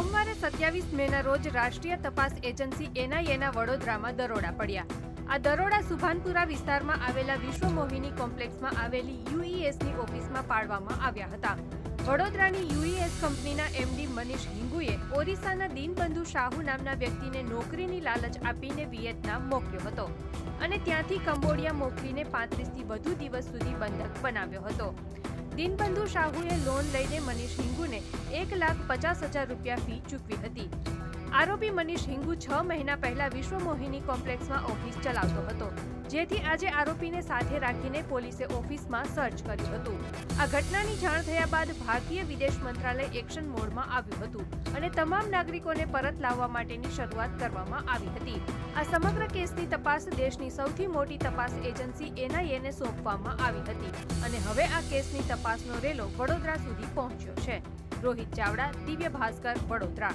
સોમવારે સત્યાવીસ મેના રોજ રાષ્ટ્રીય તપાસ એજન્સી એનઆઈએના વડોદરામાં દરોડા પડ્યા. આ દરોડા સુભાનપુરા વિસ્તારમાં આવેલા વિશ્વ મોહિની કોમ્પ્લેક્સમાં આવેલી યુઈએસની ઓફિસમાં પાડવામાં આવ્યા હતા. વડોદરાની યુઈએસ કંપનીના એમડી મનીષ હિંગુએ ઓરિસ્સાના દીનબંધુ શાહુ નામના વ્યક્તિને નોકરીની લાલચ આપીને વિયેતનામ મોકલ્યો હતો અને ત્યાંથી કંબોડિયા મોકલીને પાંત્રીસથી વધુ દિવસ સુધી બંધક બનાવ્યો હતો. દીનબંધુ શાહુએ લોન લઈને મનીષ હિંગુને એક લાખ પચાસ હજાર રૂપિયા ફી ચૂકવી હતી. આરોપી મનીષ હિંગુ છ મહિના પહેલા વિશ્વ મોહિની કોમ્પ્લેક્સમાં ઓફિસ ચલાવતો હતો, જેથી આજે આરોપીને સાથે રાખીને પોલીસે ઓફિસમાં સર્ચ કર્યું હતું. આ ઘટનાની જાણ થયા બાદ ભારતીય વિદેશ મંત્રાલય એક્શન મોડમાં આવ્યું હતું અને તમામ નાગરિકોને પરત લાવવા માટેની શરૂઆત કરવામાં આવી હતી. આ સમગ્ર કેસની તપાસ દેશની સૌથી મોટી તપાસ એજન્સી એનઆઈએને સોંપવામાં આવી હતી અને હવે આ કેસની તપાસનો રેલો વડોદરા સુધી પહોંચ્યો છે. Rohit Chavda, Divya Bhaskar, Vadodara.